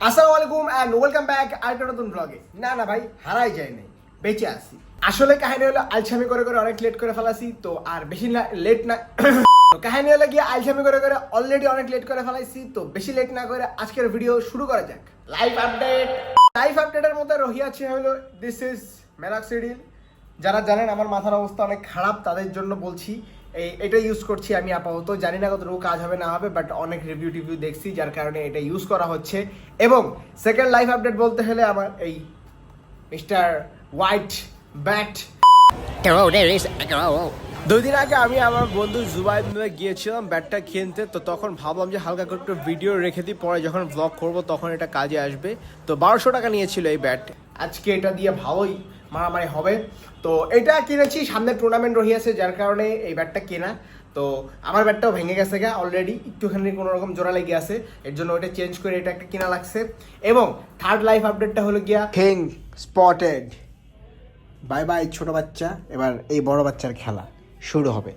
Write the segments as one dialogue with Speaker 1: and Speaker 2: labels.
Speaker 1: আসসালামু আলাইকুম and welcome back আরেকটা নতুন ব্লগে না না ভাই হারাই যায় নাই বেঁচে আসি আসলে কাহিনী হলো আলছামি করে করে অনেক লেট করে ফেলাছি তো আর বেশি না লেট না তো কাহিনী হলো গিয়ে আলছামি করে করে অলরেডি অনেক লেট করে ফেলাইছি তো বেশি লেট না করে আজকের ভিডিও শুরু করা যাক। লাইভ আপডেট লাইভ আপডেটের মধ্যে রহিয়াছে হলো দিস ইজ মেলাক্সিডিল যারা জানেন আমার মাথার অবস্থা অনেক খারাপ তাদের জন্য বলছি এই এটা ইউজ করছি আমি আপাতত। জানি না কতটুকু কাজ হবে না হবে বাট অনেক রিভিউ টিভিউ দেখছি যার কারণে এটা ইউজ করা হচ্ছে। এবং সেকেন্ড লাইফ আপডেট বলতে হলে আমার এই মিস্টার হোয়াইট ব্যাট. দুই দিন আগে আমি আমার বন্ধু জুবাইদ মিলে গিয়েছিলাম ব্যাটটা কিনতে তো তখন ভাবলাম যে হালকা করে একটু ভিডিও রেখে দিই পরে যখন ব্লগ করব তখন এটা কাজে আসবে। তো বারোশো টাকা নিয়েছিল এই ব্যাট। আজকে এটা দিয়ে ভালোই। মারামারি হবে। তো এটা কিনেছি, সামনে টুর্নামেন্ট রহিয়াছে, যার কারণে এই ব্যাটটা কেনা। তো আমার ব্যাটটাও ভেঙে গেছে গা অলরেডি একটুখানি কোনো রকম জোড়া লেগে আছে। এর জন্য ওটা চেঞ্জ করে এটা একটা কেনা লাগছে। এবং থার্ড লাইফ আপডেটটা হলো গিয়া হেং স্পটেড বাই বাই ছোট বাচ্চা। এবার এই বড় বাচ্চার খেলা শুরু হবে।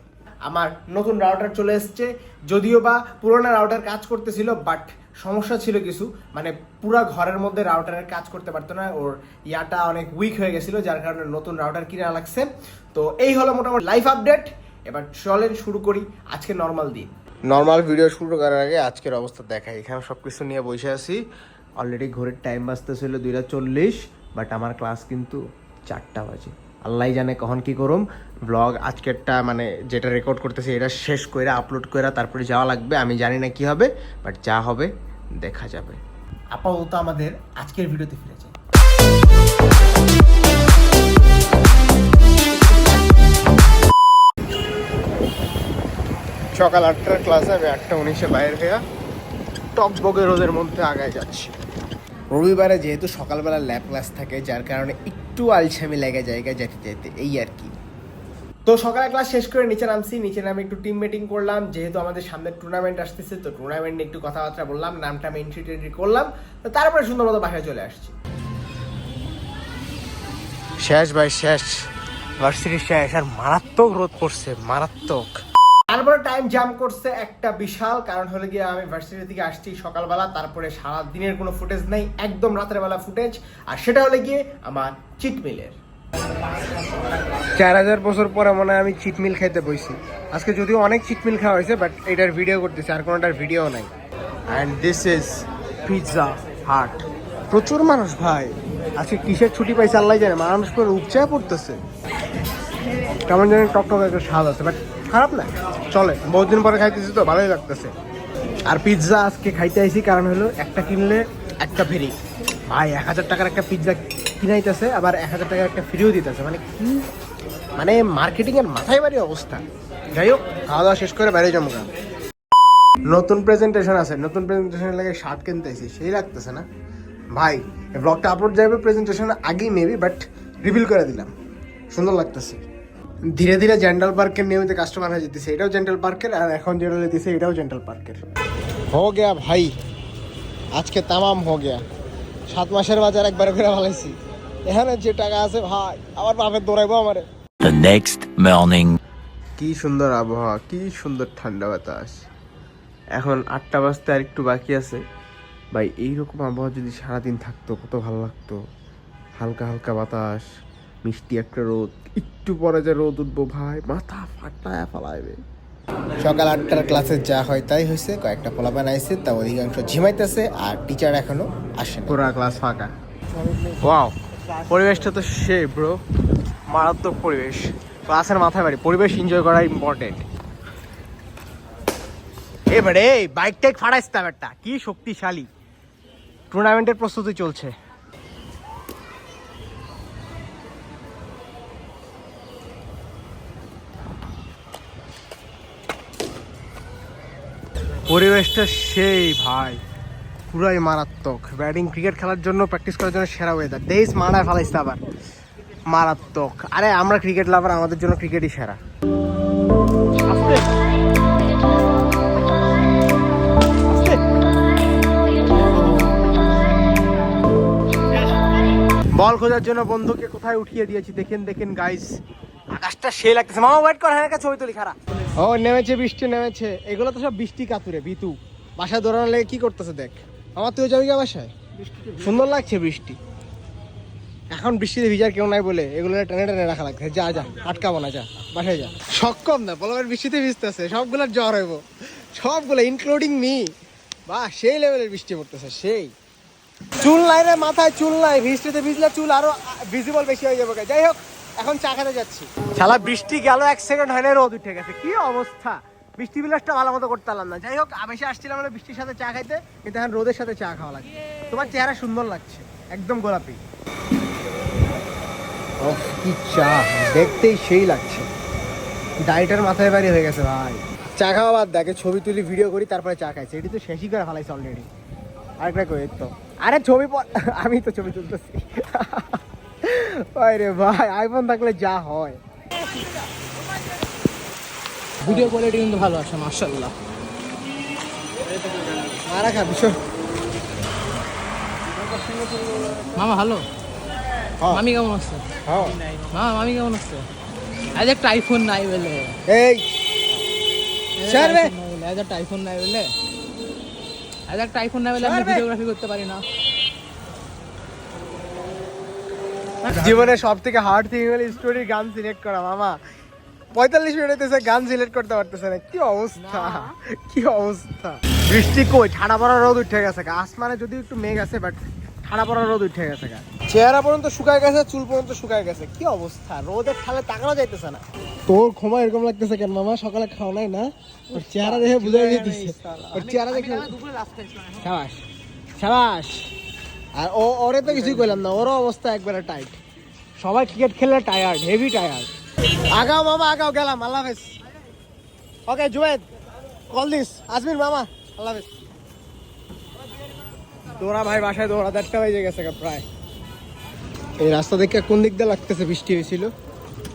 Speaker 1: আমার নতুন রাউটার চলে এসছে। যদিও বা পুরোনো রাউটার কাজ করতেছিল বাট সমস্যা ছিল কিছু। মানে পুরো ঘরের মধ্যে রাউটারের কাজ করতে পারতো না। ওর ইয়াটা অনেক উইক হয়ে গেছিল, যার কারণে নতুন রাউটার কিনা লাগছে। তো এই হলো মোটামুটি লাইফ আপডেট এবার চলেন শুরু করি আজকে নর্মাল দিন। নর্মাল ভিডিও শুরু করার আগে আজকের অবস্থা দেখাই। এখানে সব কিছু নিয়ে বসে আছি। অলরেডি ঘড়ির টাইম বাজতেছিল দুইটা চল্লিশ বাট আমার ক্লাস কিন্তু চারটা বাজে। আল্লাহ জানে কখন কি করুম। ব্লগ আজকেরটা মানে যেটা রেকর্ড করতেছি এটা শেষ করে আপলোড করে তারপরে যাওয়া লাগবে। আমি জানি না কি হবে বাট যা হবে দেখা যাবে। আপাতত আমাদের আজকের ভিডিওতে ফিরে যাই। সকাল আটটার ক্লাসে আমি আটটা উনিশে বাইরে হয়ে টকবগে রোদের মধ্যে আগায় যাচ্ছি। রবিবারে যেহেতু সকালবেলা ল্যাব ক্লাস থাকে যার কারণে একটু আলসামি লেগে জায়গায় যেতে যেতে, এই আর কি। তো সকালে ক্লাস শেষ করে নিচে নামছি, নিচে নামে একটু টিম মিটিং করলাম, যেহেতু আমাদের সামনে টুর্নামেন্ট আসতেছে, তো টুর্নামেন্ট একটু কথাবার্তা বললাম, নামটা এন্ট্রি টেন্ট্রি করলাম, তো তারপরে সুন্দর মতো বাসায় চলে আসছি। শেষ ভাই, শেষ। ভার্সিটি শেষ, আর মারাত্মক রোদ পড়ছে, মারাত্মক। তারপরে টাইম জাম করছে একটা বিশাল কারণ হলো গিয়ে আমি ভার্সিটি থেকে আসছি সকালবেলা তারপরে সারা দিনের কোনো ফুটেজ নেই একদম রাতের বেলা ফুটেজ আর সেটা হলে গিয়ে আমার চিটমিলের। চার হাজার বছর পরে মনে হয় আমি চিটমিল খাইতে বইছি। আজকে যদিও অনেক চিটমিল খাওয়া হয়েছে বাট এটার ভিডিও করতেছি আর কোনোটার ভিডিও নাই। And this is Pizza Hut প্রচুর মানুষ ভাই। আজকে কিসের ছুটি পাইছে আল্লাহ জানে মানুষ করে উপচায় পড়তেছে। কেমন জানি টকটক একটা স্বাদ আছে বাট খারাপ না? চলে, বহুদিন পরে খাইতেছি তো, ভালোই লাগতেছে। আর পিৎজা আজকে খাইতে আইছি, কারণ হলো একটা কিনলে একটা ফ্রি ভাই, এক হাজার টাকার একটা পিৎজা কিনাইতেছে, আবার এক হাজার টাকার একটা ফ্রিও দিতেছে। মানে কি? মানে মার্কেটিং এর মাথায় বাড়ি অবস্থা। যাই হোক, খাওয়া দাওয়া শেষ করে বাইরে গা। নতুন প্রেজেন্টেশন আছে, নতুন প্রেজেন্টেশনের লাগে শার্ট কিনতে আইছি, সেই লাগতেছে না। ভাই ব্লগটা আপলোড যাবে প্রেজেন্টেশন আগেই মেবি বাট রিভিল করে দিলাম। সুন্দর লাগতেছে। ধীরে ধীরে জেন্টাল পার্কের নিয়মিত কাস্টমার হয়ে যেতেছে। এটাও জেন্টাল পার্কের আর এখন যেটা লেতেছে এটাও জেন্টাল পার্কের হো গেয়া ভাই আজকে তামাম হো গেয়া। সাত মাসের বাজার একবার করে ভালাইছি এখানে যে টাকা আছে ভাই আবার বাপের দৌড়াইবো আমারে।
Speaker 2: The next morning.
Speaker 1: কি সুন্দর আবহাওয়া কি সুন্দর ঠান্ডা বাতাস। এখন আটটা বাজতে আর একটু বাকি আছে। ভাই এইরকম আবহাওয়া যদি সারাদিন থাকতো কত ভালো লাগতো। হালকা হালকা বাতাস মিষ্টি একটা রোদ। একটু পরে যে রোদ উঠবো ভাই মাথা ফাটায় ফালাইবে। সকাল আটটার ক্লাসে যা হয় তাই হয়েছে কয়েকটা পোলাপান আইছে তা অধিকাংশ ঝিমাইতেছে আর টিচার এখনও আসে পুরা ক্লাস ফাঁকা। ওয়াও পরিবেশটা তো সে ব্রো মারাত্মক পরিবেশ। ক্লাসের মাথায় বাড়ি পরিবেশ এনজয় করা ইম্পর্টেন্ট এবারে বাইক টাইক ফাটাইছে ব্যাপারটা কি শক্তিশালী। টুর্নামেন্টের প্রস্তুতি চলছে। পরিবেশটা সেই ভাই। পুরাই মারাত্মক। ব্যাটিং, ক্রিকেট খেলার জন্য প্র্যাকটিস করার জন্য সেরা ওয়েদার দেশ মারায় ফেলাইছে আবার। মারাত্মক। আরে, আমরা ক্রিকেট লাভার আমাদের জন্য ক্রিকেটই সেরা। বল খোঁজার জন্য বন্ধুকে কোথায় উঠিয়ে দিয়েছি? দেখেন দেখেন গাইস আকাশটা সে লাগতেছে। মামা ওয়েট কর হ্যাঁ ছবি তুলি খারাপ ও, নেমেছে, বৃষ্টি নেমেছে। এগুলো তো সব বৃষ্টি কাতুরে বিতু বাসায় দৌড়ানো লেগে কি করতেছে দেখ। আমার তুই যাবি গা বাসায়? সুন্দর লাগছে বৃষ্টি। এখন বৃষ্টিতে ভিজার কেউ নাই বলে এগুলো টেনে টেনে রাখা লাগছে। যা যা, আটকাবো না, যা, বাসায় যা। সক্ষম না বলবেন বৃষ্টিতে ভিজতেছে, সবগুলোর জ্বর হইব। সবগুলো ইনক্লুডিং মি বাহ সেই লেভেলের বৃষ্টি পড়তেছে, সেই। চুল নাই রে মাথায়, চুল নাই। বৃষ্টিতে ভিজলে চুল আরও ভিজিবল বেশি হয়ে যাবে যাই হোক এখন চা খেতে যাচ্ছি। শালা বৃষ্টি গেল এক সেকেন্ড হয় না রোদ উঠে গেছে। কি অবস্থা? বৃষ্টি বিলাসটা ভালো মতো করতে পারলাম না। যাই হোক আবেশে আসছিলাম আমরা বৃষ্টির সাথে চা খাইতে কিন্তু এখন রোদের সাথে চা খাওয়া লাগছে। তোমার চেহারা সুন্দর লাগছে একদম গোলাপি। কি চা দেখতেই সেই লাগছে। ডাইটার মাথায় বাড়ি হয়ে গেছে ভাই। চা খাওয়া বাদ দেখে ছবি তুলি ভিডিও করি তারপরে চা খাইছে এটি তো শেষই করে ফেলাইছে অলরেডি আরেকটা কই তো। আরে ছবি আমি তো ছবি তুলতেছি। ভাই রে ভাই আইফোন থাকলে যা হয়
Speaker 3: ভিডিও কোয়ালিটি কিন্তু ভালো আসে মার্শাল্লাহ
Speaker 1: আর খা বিষয়
Speaker 3: মামা ভালো
Speaker 1: হ্যাঁ।
Speaker 3: মামি কেমন আছে
Speaker 1: হ্যাঁ
Speaker 3: মামা মামি কেমন আছে আজ একটা আইফোন নাই বলে
Speaker 1: এই।
Speaker 3: আজ একটা আইফোন নাই বলে আজ একটা আইফোন নাই বলে আমি ভিডিওগ্রাফি করতে পারি না
Speaker 1: জীবনে সব থেকে হার্ড থিং হলো স্টোরির গান সিলেক্ট করা মামা। পঁয়তাল্লিশ মিনিট হইতেছে গান সিলেক্ট করতে পারতেছে না। কি অবস্থা? কি অবস্থা? বৃষ্টি কই? ঠাড়া পড়া রোদ উঠে গেছে গা। আসমানে যদি একটু মেঘ আছে বাট ঠাড়া পড়া রোদ উঠে গেছে গা। চেহারা পর্যন্ত শুকায় গেছে চুল পর্যন্ত শুকায় গেছে। কি অবস্থা? রোদের ঠালে তাকানো যাইতেছে না। তোর ক্ষমা এরকম লাগতেছে কেন মামা? সকালে খাও নাই না? ওর চেহারা দেখে বুঝে যেতেছে ওর চেহারা দেখে
Speaker 3: দুপুরে লাস্ট খাইছিলাম
Speaker 1: সাবাস সাবাস। আর ও ওরে তো কিছুই কইলাম না ওরও অবস্থা একবারে টাইট সবাই ক্রিকেট খেললে টায়ার্ড হেভি টায়ার্ড আগাও মামা আগাও গেলাম আল্লাহ হাফেজ। Okay Juyed call this. Ajmir মামা আল্লাহ হাফেজ। দৌড়া ভাই বাসায় দৌড়া দেড়টা বেজে গেছে প্রায়। এই রাস্তা দেখে কোন দিক দিয়ে লাগতেছে বৃষ্টি হয়েছিল?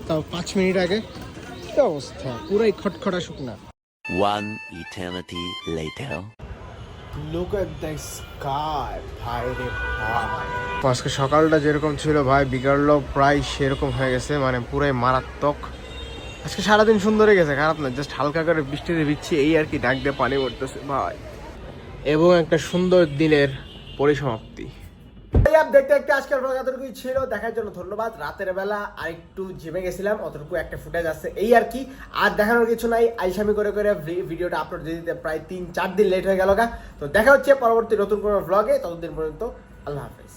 Speaker 1: তাও পাঁচ মিনিট আগে। কি অবস্থা? পুরাই খটখটা শুকনা।
Speaker 2: One eternity later.
Speaker 1: Look at the sky ভাই রে ভাই। আজকে সকালটা যেরকম ছিল ভাই বিকালও প্রায় সেরকম হয়ে গেছে মানে পুরাই মারাত্মক। আজকে সারাদিন সুন্দরই গেছে, খারাপ না জাস্ট হালকা করে বৃষ্টিতে ভিজছি, এই আর কি ডাক দিয়ে পানি পড়তেছে ভাই। এবং একটা সুন্দর দিনের পরিসমাপ্তি। দেখতে দেখতে আজকের ব্লগ এতটুকুই ছিল। দেখার জন্য ধন্যবাদ। রাতের বেলা আর একটু জিমে গেছিলাম, অতটুকু একটা ফুটেজ আছে এই আর কি। আর দেখানোর কিছু নাই। আইসামি করে করে ভিডিওটা আপলোড দিয়ে দিতে প্রায় তিন, চার দিন লেট হয়ে গেল গা। তো দেখা হচ্ছে পরবর্তী নতুন কোনো ব্লগে ততদিন পর্যন্ত আল্লাহ হাফেজ।